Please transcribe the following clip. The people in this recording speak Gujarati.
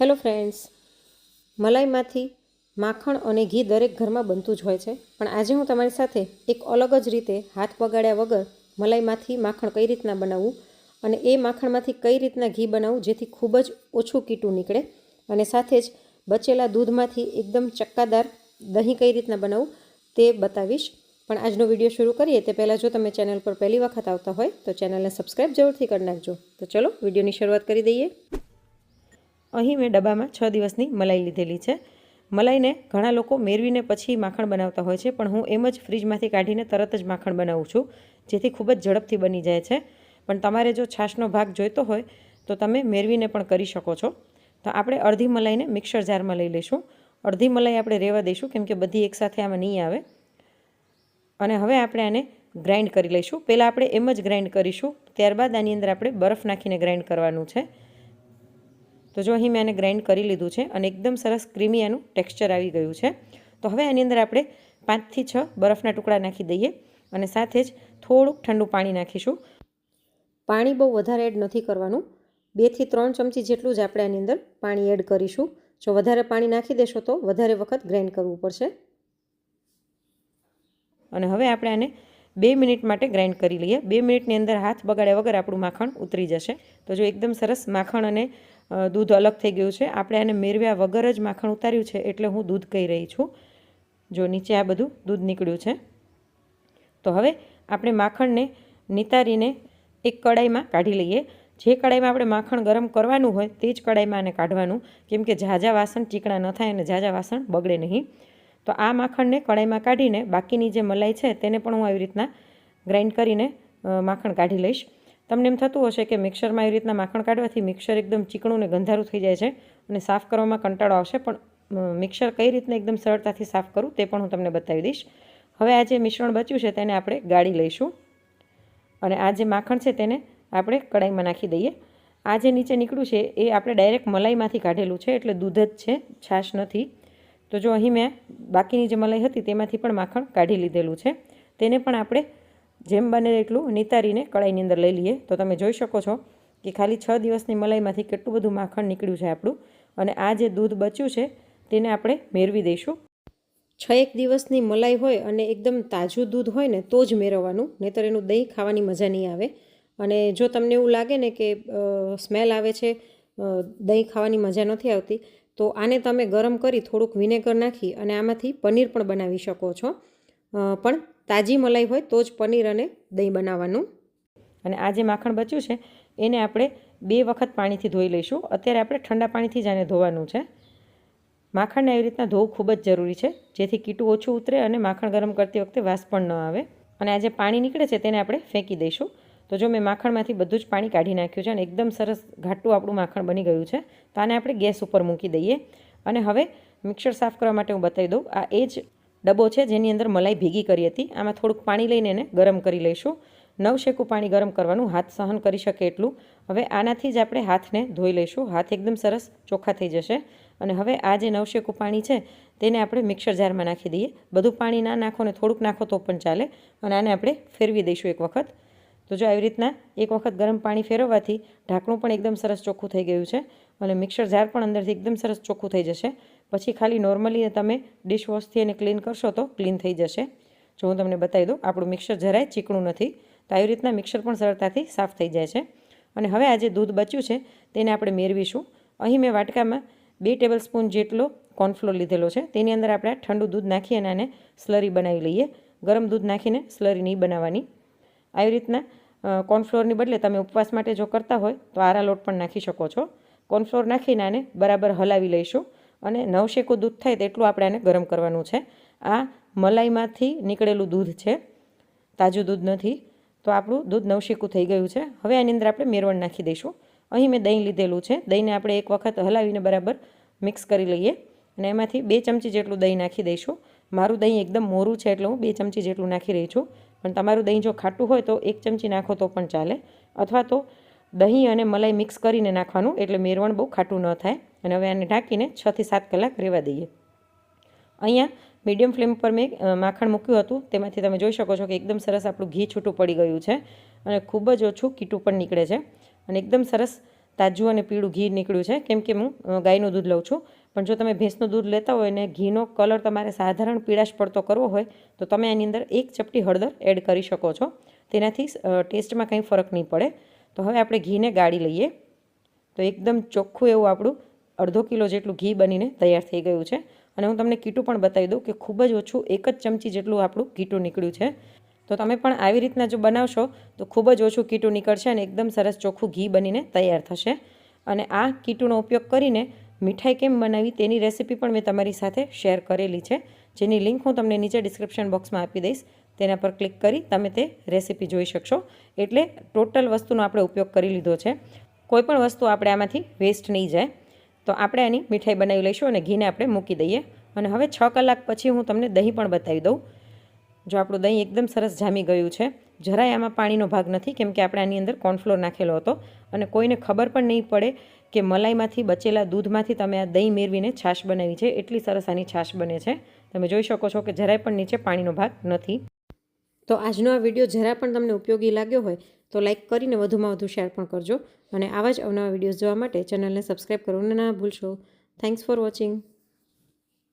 હેલો ફ્રેન્ડ્સ, મલાઈમાંથી માખણ અને ઘી દરેક ઘરમાં બનતું જ હોય છે, પણ આજે હું તમારી સાથે એક અલગ જ રીતે હાથ પગાડ્યા વગર મલાઈમાંથી માખણ કઈ રીતના બનાવવું અને એ માખણમાંથી કઈ રીતના ઘી બનાવવું જેથી ખૂબ જ ઓછું કીટું નીકળે અને સાથે જ બચેલા દૂધમાંથી એકદમ ચક્કાદાર દહીં કઈ રીતના બનાવવું તે બતાવીશ. પણ આજનો વીડિયો શરૂ કરીએ તે પહેલાં જો તમે ચેનલ પર પહેલી વખત આવતા હોય તો ચેનલને સબસ્ક્રાઈબ જરૂરથી કરી નાખજો. તો ચલો વિડીયોની શરૂઆત કરી દઈએ. અહીં મેં ડબ્બામાં છ દિવસની મલાઈ લીધેલી છે. મલાઈને ઘણા લોકો મેળવીને પછી માખણ બનાવતા હોય છે, પણ હું એમ જ ફ્રીજમાંથી કાઢીને તરત જ માખણ બનાવું છું, જેથી ખૂબ જ ઝડપથી બની જાય છે. પણ તમારે જો છાશનો ભાગ જોઈતો હોય, તો તમે મેળવીને પણ કરી શકો છો. તો આપણે અડધી મલાઈને મિક્સર જારમાં લઈ લઈશું. અડધી મલાઈ આપણે રહેવા દઈશું, કેમ કે બધી એકસાથે આમાં નહીં આવે. અને હવે આપણે આને ગ્રાઇન્ડ કરી લઈશું. પહેલાં આપણે એમ જ ગ્રાઇન્ડ કરીશું, ત્યારબાદ આની અંદર આપણે બરફ નાખીને ગ્રાઇન્ડ કરવાનું છે. તો જો અહીં મેં એને ગ્રાઇન્ડ કરી લીધું છે અને એકદમ સરસ ક્રીમી આનું ટેક્સચર આવી ગયું છે, તો હવે એની અંદર આપણે પાંચથી છ બરફના ટુકડા નાખી દઈએ અને સાથે જ થોડુંક ઠંડુ પાણી નાખીશું. પાણી બહુ વધારે એડ નથી કરવાનું. બેથી ત્રણ ચમચી જેટલું જ આપણે આની અંદર પાણી એડ કરીશું. જો વધારે પાણી નાખી દેશો તો વધારે વખત ગ્રાઇન્ડ કરવું પડશે. અને હવે આપણે આને બે મિનિટ માટે ગ્રાઇન્ડ કરી લઈએ. બે મિનિટની અંદર હાથ બગાડ્યા વગર આપણું માખણ ઉતરી જશે. તો જો એકદમ સરસ માખણ અને દૂધ અલગ થઈ ગયું છે. આપણે આને મેળવ્યા વગર જ માખણ ઉતાર્યું છે એટલે હું દૂધ કહી રહી છું. જો નીચે આ બધું દૂધ નીકળ્યું છે. તો હવે આપણે માખણને નિતારીને એક કડાઈમાં કાઢી લઈએ. જે કડાઈમાં આપણે માખણ ગરમ કરવાનું હોય તે જ કડાઈમાં આને કાઢવાનું. કેમ કે ઝાઝા વાસણ ચીકણા ન થાય અને ઝાઝા વાસણ બગડે નહીં. તો આ માખણને કડાઈમાં કાઢીને બાકીની જે મલાઈ છે તેને પણ હું આવી રીતના ગ્રાઇન્ડ કરીને માખણ કાઢી લઈશ. તમને એમ થતું હશે કે મિક્સરમાં એવી રીતના માખણ કાઢવાથી મિક્સર એકદમ ચીકણું ને ગંધારું થઈ જાય છે અને સાફ કરવામાં કંટાળો આવશે, પણ મિક્સર કઈ રીતના એકદમ સરળતાથી સાફ કરું તે પણ હું તમને બતાવી દઈશ. હવે આ જે મિશ્રણ બચ્યું છે તેને આપણે ગાળી લઈશું અને આ જે માખણ છે તેને આપણે કડાઈમાં નાખી દઈએ. આ જે નીચે નીકળ્યું છે એ આપણે ડાયરેક્ટ મલાઈમાંથી કાઢેલું છે, એટલે દૂધ જ છે, છાશ નથી. તો જો અહીં મેં બાકીની જે મલાઈ હતી તેમાંથી પણ માખણ કાઢી લીધેલું છે. તેને પણ આપણે જેમ બને એટલું નિતારીને કડાઈની અંદર લઈ લઈએ. તો તમે જોઈ શકો છો કે ખાલી છ દિવસની મલાઈમાંથી કેટલું બધું માખણ નીકળ્યું છે આપણું. અને આ જે દૂધ બચ્યું છે તેને આપણે મેળવી દઈશું. છ એક દિવસની મલાઈ હોય અને એકદમ તાજું દૂધ હોય ને તો જ મેળવવાનું, નહીંતર એનું દહીં ખાવાની મજા નહીં આવે. અને જો તમને એવું લાગે ને કે સ્મેલ આવે છે દહીં ખાવાની મજા નથી આવતી, તો આને તમે ગરમ કરી થોડુંક વિનેગર નાખી અને આમાંથી પનીર પણ બનાવી શકો છો. પણ તાજી મલાઈ હોય તો જ પનીર અને દહીં બનાવવાનું. અને આ જે માખણ બચ્યું છે, એને આપણે બે વખત પાણીથી ધોઈ લઈશું. અત્યારે આપણે ઠંડા પાણીથી જ આને ધોવાનું છે. માખણને એવી રીતના ધોવું ખૂબ જ જરૂરી છે, જેથી કીટું ઓછું ઉતરે અને માખણ ગરમ કરતી વખતે વાસ પણ ન આવે. અને આ જે પાણી નીકળે છે, તેને આપણે ફેંકી દઈશું. તો જો મેં માખણમાંથી બધું જ પાણી કાઢી નાખ્યું છે અને એકદમ સરસ ઘાટું આપણું માખણ બની ગયું છે, તો આને આપણે ગેસ ઉપર મૂકી દઈએ. અને હવે મિક્સર સાફ કરવા માટે હું બતાવી દઉં, આ એ જ ડબ્બો છે જેની અંદર મલાઈ ભેગી કરી હતી. આમાં થોડુંક પાણી લઈને એને ગરમ કરી લઈશું. નવ શેકું પાણી ગરમ કરવાનું, હાથ સહન કરી શકે એટલું. હવે આનાથી જ આપણે હાથને ધોઈ લઈશું. હાથ એકદમ સરસ ચોખ્ખા થઈ જશે. અને હવે આ જે નવશેકું પાણી છે, તેને આપણે મિક્સર જારમાં નાખી દઈએ. બધું પાણી ના નાખો ને થોડુંક નાખો તો પણ ચાલે. અને આને આપણે ફેરવી દઈશું એક વખત. તો જો આવી રીતના એક વખત ગરમ પાણી ફેરવવાથી ઢાંકણું પણ એકદમ સરસ ચોખ્ખું થઈ ગયું છે. અને મિક્સર જાર પણ અંદરથી એકદમ સરસ ચોખ્ખું થઈ જશે. પછી ખાલી નોર્મલી તમે ડિશવોશથી એને ક્લીન કરશો તો ક્લીન થઈ જશે. જો હું તમને બતાવી દઉં, આપણું મિક્સર જરાય ચીકણું નથી, તો આવી રીતના મિક્સર પણ સરળતાથી સાફ થઈ જાય છે. અને હવે આ જે દૂધ બચ્યું છે, તેને આપણે મેળવીશું. અહીં મેં વાટકામાં બે ટેબલ સ્પૂન જેટલો કોર્નફ્લોર લીધેલો છે. તેની અંદર આપણે ઠંડુ દૂધ નાખી અને આને સ્લરી બનાવી લઈએ. ગરમ દૂધ નાખીને સ્લરી નહીં બનાવવાની. આવી રીતના કોર્નફ્લોરની બદલે તમે ઉપવાસ માટે જો કરતા હોય, તો આરા લોટ પણ નાખી શકો છો. કોર્નફ્લોર નાખીને આને બરાબર હલાવી લઈશું. અને નવશેકું દૂધ થાય તેટલું આપણે આને ગરમ કરવાનું છે. આ મલાઈમાંથી નીકળેલું દૂધ છે. તાજું દૂધ નથી. તો આપણું દૂધ નવશેકું થઈ ગયું છે. હવે આની અંદર આપણે મેરવણ નાખી દઈશું. અહીં મેં દહીં લીધેલું છે. દહીંને આપણે એક વખત હલાવીને બરાબર મિક્સ કરી લઈએ. અને એમાંથી બે ચમચી જેટલું દહીં નાખી દઈશું. મારું દહીં એકદમ મોરું છે એટલે હું બે ચમચી જેટલું નાખી રહી છું. પણ તમારું દહીં જો ખાટું હોય તો એક ચમચી નાખો તો પણ ચાલે. અથવા તો દહીં અને મલાઈ મિક્સ કરીને નાખવાનું એટલે મેરવણ બહુ ખાટું ન થાય અને હવે આને ઢાંકીને છથી સાત કલાક રહેવા દઈએ. અહીંયા મીડિયમ ફ્લેમ પર મેં માખણ મૂક્યું હતું. તેમાંથી તમે જોઈ શકો છો કે એકદમ સરસ આપણું ઘી છૂટું પડી ગયું છે અને ખૂબ જ ઓછું કીટું પણ નીકળે છે. અને એકદમ સરસ તાજું અને પીળું ઘી નીકળ્યું છે. કેમ કે હું ગાયનું દૂધ લઉં છું. પણ જો તમે ભેંસનું દૂધ લેતા હોય અને ઘીનો કલર તમારે સાધારણ પીળાશ પડતો કરવો હોય, તો તમે આની અંદર એક ચપટી હળદર એડ કરી શકો છો. તેનાથી ટેસ્ટમાં કંઈ ફરક નહીં પડે. તો હવે આપણે ઘીને ગાળી લઈએ. તો એકદમ ચોખ્ખું એવું આપણું અડધો કિલો જેટલું ઘી બનીને તૈયાર થઈ ગયું છે. અને હું તમને કીટું પણ બતાવી દઉં કે ખૂબ જ ઓછું એક જ ચમચી જેટલું આપણું કીટું નીકળ્યું છે. તો તમે પણ આવી રીતના જો બનાવશો, તો ખૂબ જ ઓછું કીટું નીકળશે અને એકદમ સરસ ચોખ્ખું ઘી બનીને તૈયાર થશે. અને આ કીટુંનો ઉપયોગ કરીને મીઠાઈ કેમ બનાવી તેની રેસીપી પણ મેં તમારી સાથે શેર કરેલી છે. જેની લિંક હું તમને નીચે ડિસ્ક્રિપ્શન બોક્સમાં આપી દઈશ. તેના પર ક્લિક કરી તમે તે રેસીપી જોઈ શકશો. એટલે ટોટલ વસ્તુનો આપણે ઉપયોગ કરી લીધો છે. કોઈપણ વસ્તુ આપણે આમાંથી વેસ્ટ નહીં જાય. તો આપણે આની મીઠાઈ બનાવી લઈશું અને ઘીને આપણે મૂકી દઈએ. અને હવે છ કલાક પછી હું તમને દહીં પણ બતાવી દઉં. જો આપણું દહીં એકદમ સરસ જામી ગયું છે. જરાય આમાં પાણીનો ભાગ નથી, કેમ કે આપણે આની અંદર કોર્નફ્લોર નાખેલો હતો. અને કોઈને ખબર પણ નહીં પડે કે મલાઈમાંથી બચેલા દૂધમાંથી તમે આ દહીં મેળવીને છાશ બનાવી છે. એટલી સરસ આની છાશ બને છે. તમે જોઈ શકો છો કે જરાય પણ નીચે પાણીનો ભાગ નથી. તો આજનો આ વીડિયો જરા પણ તમને ઉપયોગી લાગ્યો હોય તો લાઇક કરીને વધુમાં વધુ શેર પણ કરજો. અને આવા જ અવનવા વિડીયોઝ જોવા માટે ચેનલને સબસ્ક્રાઈબ કરવાનું ના ભૂલશો. Thanks for watching